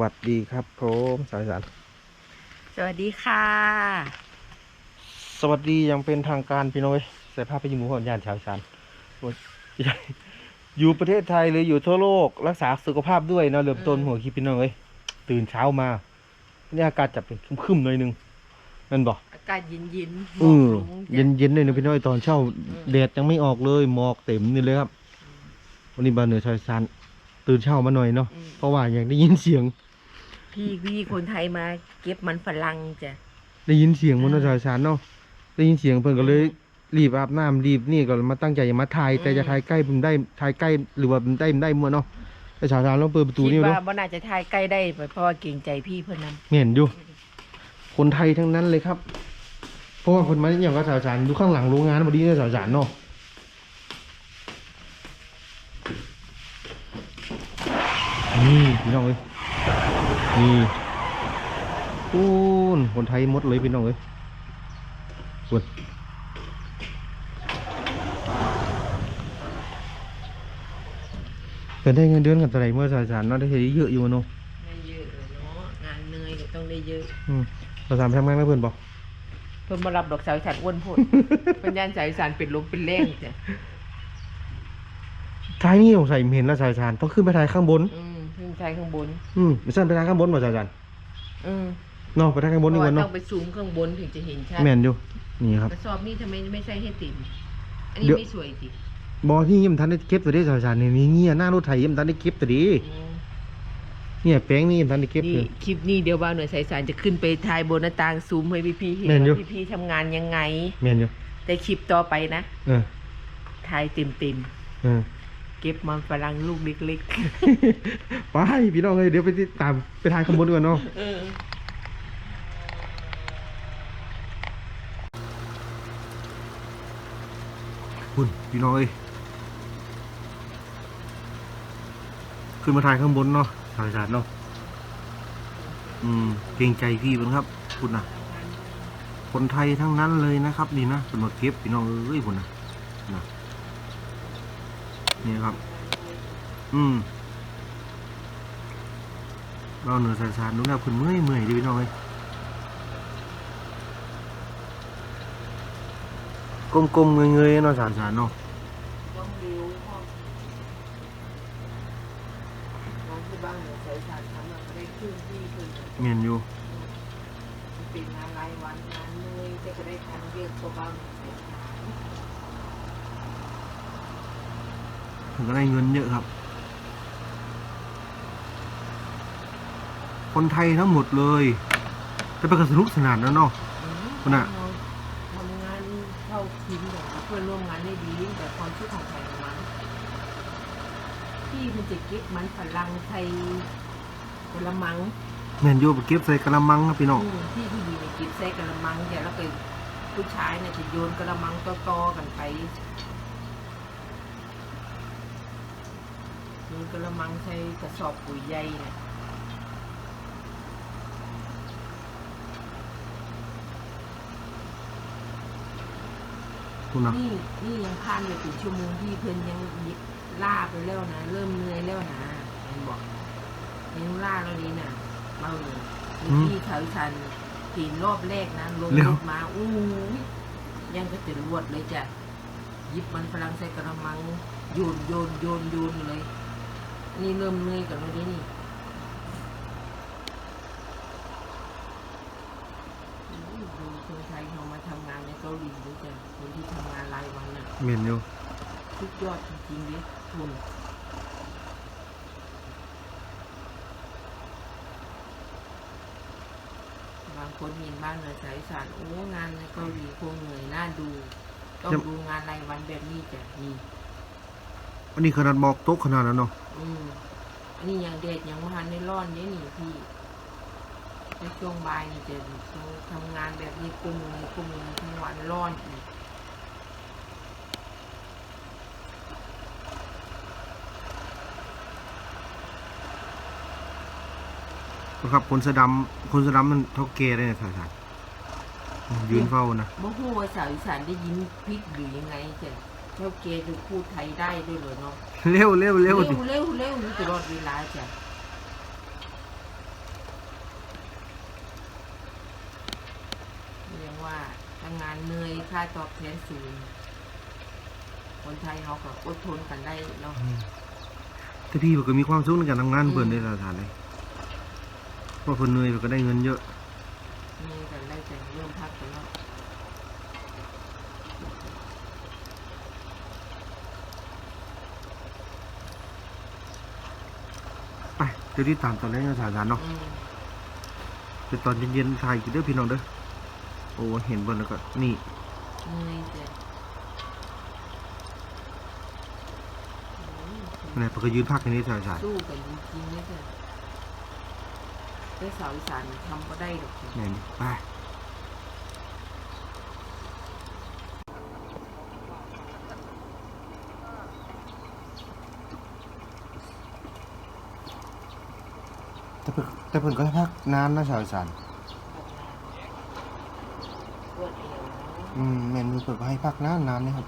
วัสดีครับผมสายสารสวัสดีค่ะ สวัสดีอยังเป็นทางการพี่น้อยใส่ผ้าไปยิงหมูหอนยานชาวสารโอ้ยอยู่ประเทศไทยหรืออยู่ทั่วโลกรักษาสุขภาพด้วยเนาะเริ่มต้นหัวคิดพี่น้อยตื่นเช้ามานี่อากาศจะเป็นครึมๆหน่อยหนึงนั่นบอกอากาศเย็นเย็นๆหมอือกอลงเย็นเย็นๆเลยนะพี่น้อยตอนเช้าแดดยังไม่ออกเลยหมอกเต็มนี่เลยครับ วันนี้บานเหนือชาวสาร ตื่นเช้ามาหน่อยเนาะอืมเพราะว่าอย่างได้ยินเสียง พี่พี่คนไทยมา เก็บมันฝรั่งจ้ะได้ยินเสียงมันเนาะชาวสารเนาะได้ยินเสียงเพิ่นก็เลยรีบอาบน้ำรีบนี่ก็มาตั้งใจจะมาถ่ายแต่จะถ่ายใกล้ผมได้ถ่ายใกล้หรือว่าผมได้ผมได้มั่วเนาะแต่ชาวสารลองเปิดประตูคิดนี่ว่าเนาะบ่น่าจะทายใกล้ได้เพราะว่าเกรงใจพี่เพิ่นนำเห็นอยู่คนไทยทั้งนั้นเลยครับเพราะว่าคนมาอย่างก็ชาวสารดูข้างหลังโรงงานพอดีเนี่ยชาวสารเนาะนี่ พี่น้องเอ้ยนี่ปูนคนไทยหมดเลยพี่น้องเอ้ยส่วนเพิ่นได้เงินเดือนกันเท่าไหร่เมื่อชาวสารเนาะได้เฮ็ดเยอะอยู่เนาะได้เยอะเลยเนาะงานเหนื่อยก็ต้องได้เยอะอืมชาวสารไปทำงานกับเพิ่นบ่เพิ่นมารับดอกสาวฉันอ้วนโพดเพิ่นย่านสาวอีสานเป็นลมเป็นแรงจ้ะท้ายนี่สงสัยเห็นแล้วชายชานต้องขึ้นไปถ่ายข้างบนอืม ขึ้นชายข้างบน อืมไม่ใช่ไปถ่ายข้างบนบ่ชายชานอืมเนาะไปถ่ายข้างบนเพดีราะกว่าว่าต้เนาะองไปซูมข้างบนถึงจะเห็นชัดแม่นอยู่นี่ครับ กระสอบนี่ทำไมไม่ใส่ให้ติ่มอันนี้เดี๋ยว ไม่สวยจิบอที่ยิ้มทันได้เก็บตัวเด้ชายชานนี่นี่เงี้ยหน้ารถไถยิ้มทันได้เก็บตัวเดีอืมเนี่ยแป้งนี่ยิ้มทันได้เก็บนี่เลยคลิปนี้เดี๋ยวบ่าวหน่วยสายสารจะขึ้นไปถ่ายบนหน้าต่างซูมให้พี่พี่ๆเห็นแม่นอยู่ ว่าพี่พี่ๆทำงานยังไง แม่นอยู่แต่คลิปต่อไปนะเออถ่ายเต็มเต็มเออๆ เก็บมันฝรั่งลูกเล็กไปพี่น้องเอ้ยเดี๋ยวไปติดตามไปถ่ายข้างบนดีกว่าเนาะๆ เออ คุณพี่น้องเอ้ยขึ้นมาถ่ายข้างบนเนาะชายชานเนาะอืมเกรงใจพี่เพิ่นครับ คุณน่ะคนไทยทั้งนั้นเลยนะครับนี่นะเป็นมาเก็บพี่น้องเอ้ยคุณนะนะ นี่ครับ อืมเราเหนือสายสารนู้นนะคุณเมื่อยเมื่อยดิพี่น้องเอ้ยกลมๆเงยๆเนาะสารสารเนาะต้องเงียนอยู่เป็นงานรวันนเหนื่อยแต่ก็ได้ทำเรียกตัวบ้านหน่ายสาร ถึงก็ได้เงินเยอะครับ คนไทยทั้งหมดเลยจะไปกันสนุกสนานแล้วเนาะอืมคุณน่ะเราทำงานเข้าทีมแบบเพื่อนร่วมงานได้ดีแต่ความคิดของใครของมันที่มันจะเก็บมันฝรั่งไทยกระมังเมียนอยู่ไปเก็บใส่กระมังครับพี่น้องอืมที่ผู้หญิงเนี่ยเก็บใส่กระมังเนี่ยแล้วก็ผู้ชายเนี่ยจะโยนกระมังต่อๆกันไป โยนกระมังใส่กระสอบปุ๋ยใหญ่เนี่ยคุณนะนี่นี่ยังผ่านไปถึงชั่วโมงที่เพิ่นยังล่าไปแล้วนะ เริ่มเหนื่อยแล้วนะเห็นบอกยังล่าแล้วนี้น่ะเมาเลยที่เขาชันถีนรอบแรกนะลงรถมาอู้ยยังก็จะรวดเลยจ้ะหยิบมันฝรั่งใส่กระมังโยนโยนโยนโยนเลย นี่เริ่มเหนื่อยกันแล้วนี่นี่อู้ยดูคนไทยเขามาทำงานในเกาหลีด้วยจ้ะคนที่ทำงานรายวันน่ะเมียนอยู่สุดยอดจริงๆดิทุนบางคนเห็นบ้านเหนือสายสารโอ้งานในเกาหลีคงเหนื่อยน่าดู ต้องดูงานรายวันแบบนี้จ้ะนี่ อันนี้ขนาดบอกโต๊ะขนาดนั้นเนาะอืมอันนี้ยังเด็ดยังมาหันในร้อนเนี่ยนี่พี่ในช่วงบ่ายนี่จะต้องทำงานแบบนี้กลุ่มนี้กลุ่มนี้ทั้งวันร้อนอีกนะครับคนเสอดำคนเสอดำมันเท่าแก่เลยนะสายสารยืนเฝ้านะบ่ฮู้ว่าสาวอีสานได้ยินพิษหรือยังไงจ้ะ เจ้าเกดพูดไทยได้ด้วยเลรเนาะเร็วเร็วเร็วดิเร็วเร็วอยู่ตลอดเวลาจ้ะเรียกว่าทำงานเหนื่อยค่าตอบแทนสูง คนไทยเขาก็อดทนกันได้เนาะแต่พี่ผมก็มีความสุขในการทำงานเปิดในสถานเลยเพราะคนเหนื่อยผมก็ได้เงินเยอะมีแต่ได้แต่เริ่มพักกันแล้ว ไปเดี๋ยวที่ตามตอนแรกนะสถานเนาะอืมเป็นตอนเย็นๆถ่ายกินเด้อพี่น้องเด้อโอ้เห็นเบิ่นแล้วก็นี่เหนื่อยแต่อืมนี่เพิ่นก็ยืนพักในนี้สถานสู้กันจริงๆเนี่ยจ้ะได้สาวอีสานทำก็ได้หรอกจ้ะนี่ไป แต่เพิ่นแต่เพิ่นก็ให้พักนานนะชาวอีสานปวดเอวเนาะอืมแม่นเพิ่นก็ให้พักนานนานนี่ครับ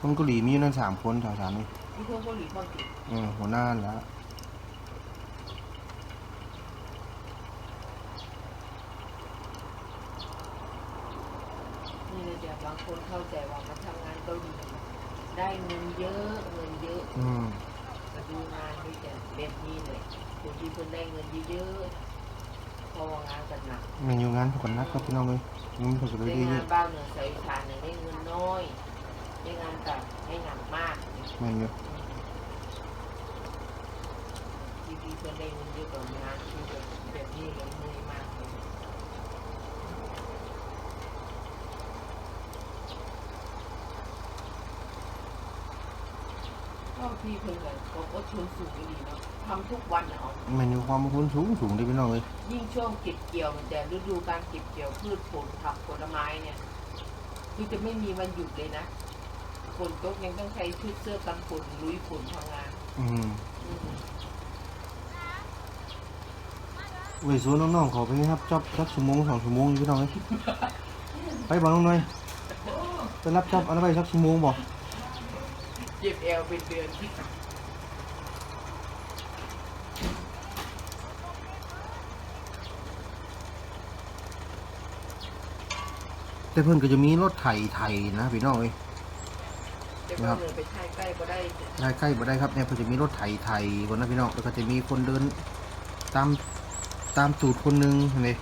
คนเกาหลีมีอยู่นั่นสามคนชาวอีสานนี่ที่เพื่อนเกาหลีพอติดเออหัวหน้าแล้วนี่เลยจ้ะบางคนเข้าใจว่ามาทำงานเกาหลีได้เงินเยอะเงินเยอะ อืม มาดูงานด้วยจ้ะแบบนี้เลยคนที่คนได้เงินเยอะๆเพราะว่างานกันหนักแม่นอยู่งานทุกคนนักครับพี่น้องเอ้ยมันเพิ่นก็เลยได้ดีงานบ้านเหนือสายทานเนี่ยได้เงินน้อยได้งานกับให้หนักมากแม่นอยู่ทีวีเพื่อนได้เงินเยอะกว่างานคือแบบแบบนี้เลยเหนื่อยมาก เลยก็พี่เพื่อนกันก็อดทนสูงดีเนาะทำทุกวันนะอ๋อแม่นอยู่ความอดทนสูงสูงเด้อพี่น้องเอ้ยยิ่งช่วงเก็บเกี่ยวมันจะฤดูการเก็บเกี่ยวพืชผลผักผลไม้เนี่ยคือจะไม่มีวันหยุดเลยนะฝนตกยังต้องใช้ชุดเสื้อกันฝนลุยฝนทำงานอืมอืมเว้ยสวนน้องๆขอไปครับจอบสักชั่วโมงสองชั่วโมงอยู่พี่น้องเอ้ยไปบอกน้องหน่อยไปรับจอบอันนั้นไปสักชั่วโมงบ่เจ็บเอวเป็นเดือนแต่เพิ่นก็จะมีรถไถไถนะพี่น้องเอ้ยจะก็เลยไปใช้ใกล้ก็ได้ได้ใกล้บ่ได้ครับเนี่ยเพิ่นจะมีรถไถไถคนนะพี่น้องแล้วก็จะมีคนเดินตามตามตูดคนหนึงนี่ไอ้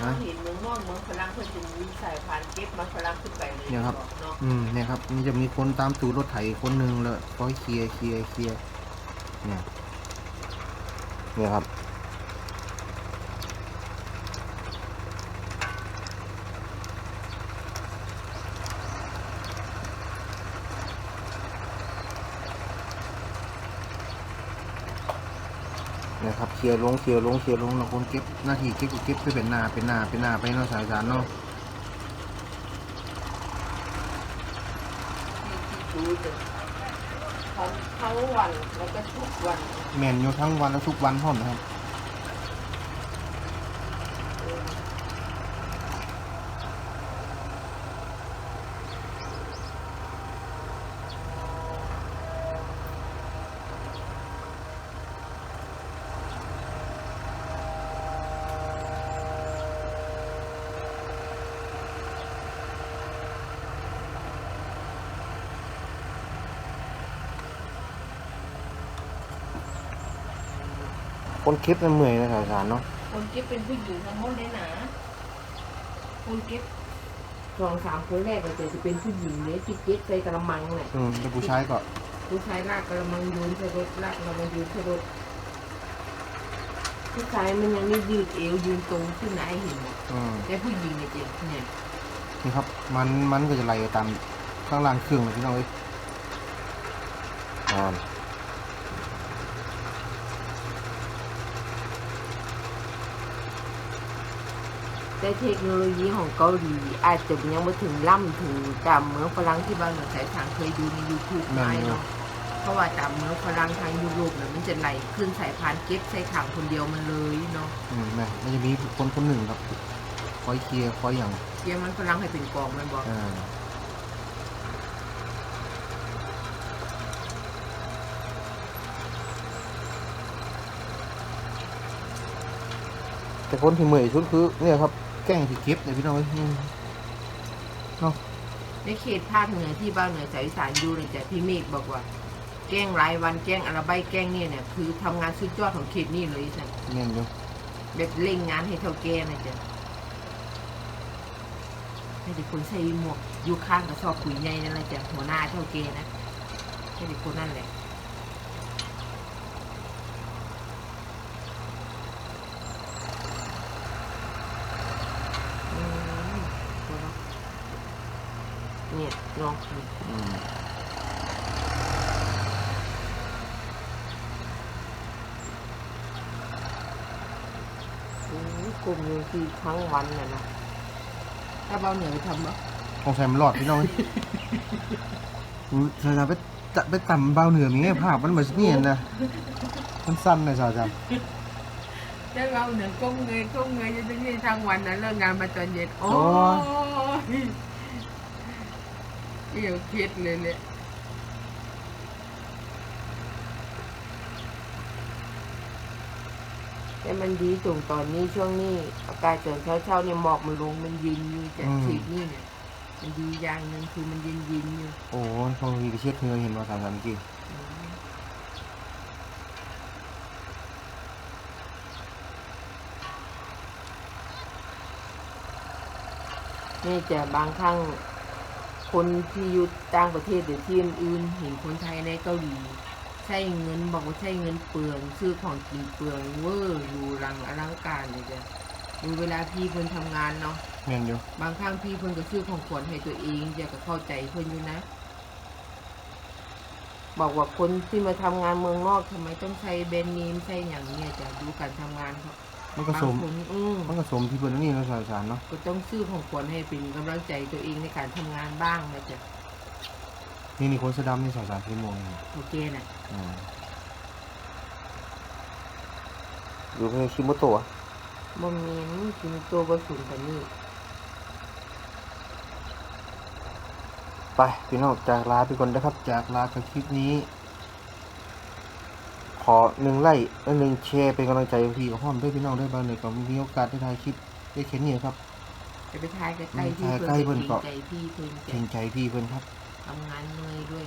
ถ้าเขาเห็นเมืองนอกเมืองฝรั่งเพื่อนจะมีสายพานเก็บมาฝรั่งขึ้นไปเลยเนี่ยครับ เนาะอืมเนี่ยครับมันจะมีคนตามตูดรถไถคนหนึงแล้วคอยเคลียร์เคลียร์เคลียร์เนี่ยเนี่ยครับ นี่ยครับเคลียร์ลงเคลียร์ลงเคลียร์ลงแล้วคนเก็บหน้าที่เก็บก็เก็บไปเป็นหนาเป็นหนาเป็นหนาไปเนาะสายสารเนาะที่ดูจะทั้งทั้งวันแล้วก็ทุกวัน แมนอยู่ทั้งวันและทุกวันพร้อมนะครับ คนคลิปมันเมื่อยนะสายสารเนาะคนเก็บเป็นผู้หญิงทั้งหมดเลยนะคนเก็บสองสามคนแรกก็จะเป็นผู้หญิงเลยที่เก็บใส่กระมังแหละอืมเป็นผู้ชายก็ผู้ชายลากกระมังโยนใส่รถลากกระมังโยนใส่รถผู้ชายมันยังไม่ยืดเอวยืนตรงขึ้นไหนเห็นหมดอืมแต่ผู้หญิงเนี่ยเจ็บเนี่ยนี่ครับ มันมันก็จะไหลไปตามข้างล่างเครื่องเลยพี่น้องเอ้ยอ่อน แต่เทคโนโลยีของเกาหลี อาจจะยังไม่ถึงล่ำถึงตามเมืองฝรั่งที่บ้านเราสายทางเคยดูในยูทูบไหมเนาะเพราะว่าตามเมืองฝรั่งทางยุโรปเนี่ยมันจะไหลขึ้นสายพานเก็บใส่ถังคนเดียวมันเลยเนาะอืมแม่มันจะมีคนคนหนึ่งครับคอยเคลียร์คอยอย่างเดี๋ยวมันฝรั่งให้เป็นกองมันบอก อ่าแต่คนที่เมื่อยสุดคือเนี่ยครับ แกล้งที่เก็บเนี่ยพี่น้องเอ้ยอืมเนาะในเขตภาคเหนือที่บ้านเหนือสายอีสานอยู่เลยจ้ะพี่เมฆบอกว่า แกล้งรายวันแกล้งอะไรใบแกล้งเนี่ยเนี่ยคือทำงานสุดยอดของเขตนี่เลยจ้ะแม่นอยู่แบบเร่งงานให้เท่าแก่นะจ๊ะให้เด็กคนใส่หมวกอยู่ข้างกระสอบปุ๋ยใหญ่นั่นแหละจ้ะหัวหน้าเท่าแก่นะให้เด็กคนนั่นแหละอืมตัวละ เนี่ยน้องอืมอืมกลุ่มหนึงคือทั้งวันน่ะนะถ้าเบาเหนือทำปะคงใส่มันหลอดพี่น้องเอ้ยอืมสาวๆไปจะไปต่ำเบาเหนือมีไงภาพมันเหมือนนี่นะมันสั้นนะสาวถ้าเราเหนือก้มเงยก้มเงยจะได้ยินทั้งวันนะเลิกงานมาตอนเย็นโอ้ ยเกี่ยวคิดเลยเลยแต่มันดีตรงตอนนี้ช่วงนี้อากาศตอนเช้าเช้าๆเนี่ยหมอกมันลงมันเย็นอยู่จากสีนี่เนี่ยมันดีอย่างหนึ่งคือมันเย็นเย็นๆอยู่ๆโอ้ยคงมีไปเช็ดเหงือเห็นว่าสาวๆเมื่อกี้นี่จะบางครั้ง คนที่อยู่ต่างประเทศหรือที่อื่นๆเห็นคนไทยในเกาหลีใช้เงินบอกว่าใช้เงินเปลืองซื้อของกินเปลืองเวอร์อยู่รังอลังการเลยจ้ะดูเวลาพี่เพิ่นทำงานเนาะแม่นอยู่บางครั้งพี่เพิ่นก็ซื้อของขวัญให้ตัวเองจะก็เข้าใจเพิ่นอยู่นะ บอกว่าคนที่มาทำงานเมืองนอกทำไมต้องใช้แบรนด์เนมใช้อย่างเนี้ยจะดูการทำงานเขา มันก็บางสมคนอืมมันก็สมที่เพิ่นอันนี่เนาะสาวๆเนาะก็ต้องซื้อของขวัญให้เป็นกำลังใจตัวเองในการทำงานบ้างนะจ๊ะนี่นี่คนเสอดำนี่สาวๆที่โมงนี่โอเคนะอ่าอยู่ในคิโมโตะบ่มีนกินตัวบะสุนแต่นี่ไปพี่น้องจากลาไปก่อนนะครับ จากลากับคลิปนี้ ขอหนึ่งไลค์และหนึ่งแชร์เป็นกำลังใจพี่กับพ่อมด้วยพี่น้องด้วยบางหน่อยก็มีโอกาสได้ถ่ายคลิปได้แค่นี้ครับ จะไปทายใกล้ๆพี่ทายเพิ่นใกล้เพิ่นเกรก็งใจพี่เพิ่นเกรจะงใจพี่เพื่อนครับ ทำงานเหนื่อยด้วย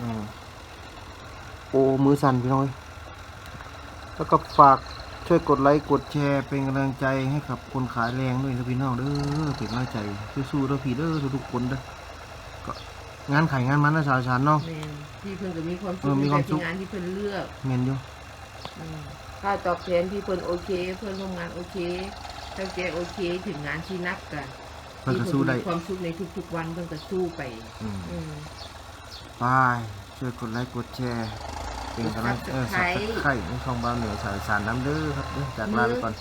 อืมโอ้มือสั่นพี่น้องเอ้ยแล้วก็ฝากช่วยกดไลค์กดแชร์เป็นกำลังใจให้กับคนขายแรงด้วยนะพี่น้องเด้อเป็นกำลังใจสู้ๆเด้อพี่เด้อทุกๆคนเด้อก็ งานขายงานมันนะสาวชานเนาะ แม่นพี่เพิ่นก็มีความเอสุขอมีในความสุที่ขงานที่เพิ่นเลือกเมนอยู่อืมค่าตอบแทนพี่เพิ่นโอเค เพิ่นทำงานโอเคเจ้าแกโอเคถึงงานที่นักกันเพิ่นก็สู้ได้มีความสุขในทุกๆวันเพิ่นก็สู้ไป อืมอืม ไปช่วยกดไลค์กดแชร์เป็นกำลังเออสับ Subscribe ไข่ในช่องบาวเหนือสายสารน้ำเด้อครับเด้อจากลาไปก่อน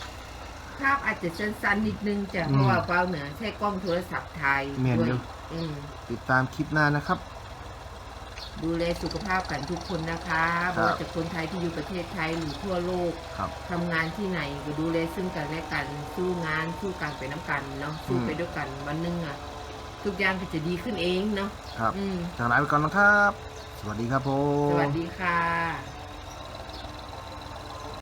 ภาพอาจจะสั้นๆนิดนึงจ้ะอืมเพราะว่าเปล่าเหนือใช้กล้องโทรศัพท์ถ่ายแม่นด้วอยู่ยอืมติดตามคลิปหน้านะครับ ดูแลสุขภาพกันทุกคนนะคะไม่ว่าจะคนไทยที่อยู่ประเทศไทยหรือทั่วโลก ครับ ทำงานที่ไหนก็ดูแลซึ่งกันและกันสู้งานสู้การไปน้ำกันเนาะสู้อืมไปด้วยกันวันหนึงอะทุกอย่างก็จะดีขึ้นเองเนาะครับอืมจากลาไปก่อนนะครับ สวัสดีครับผม สวัสดีค่ะ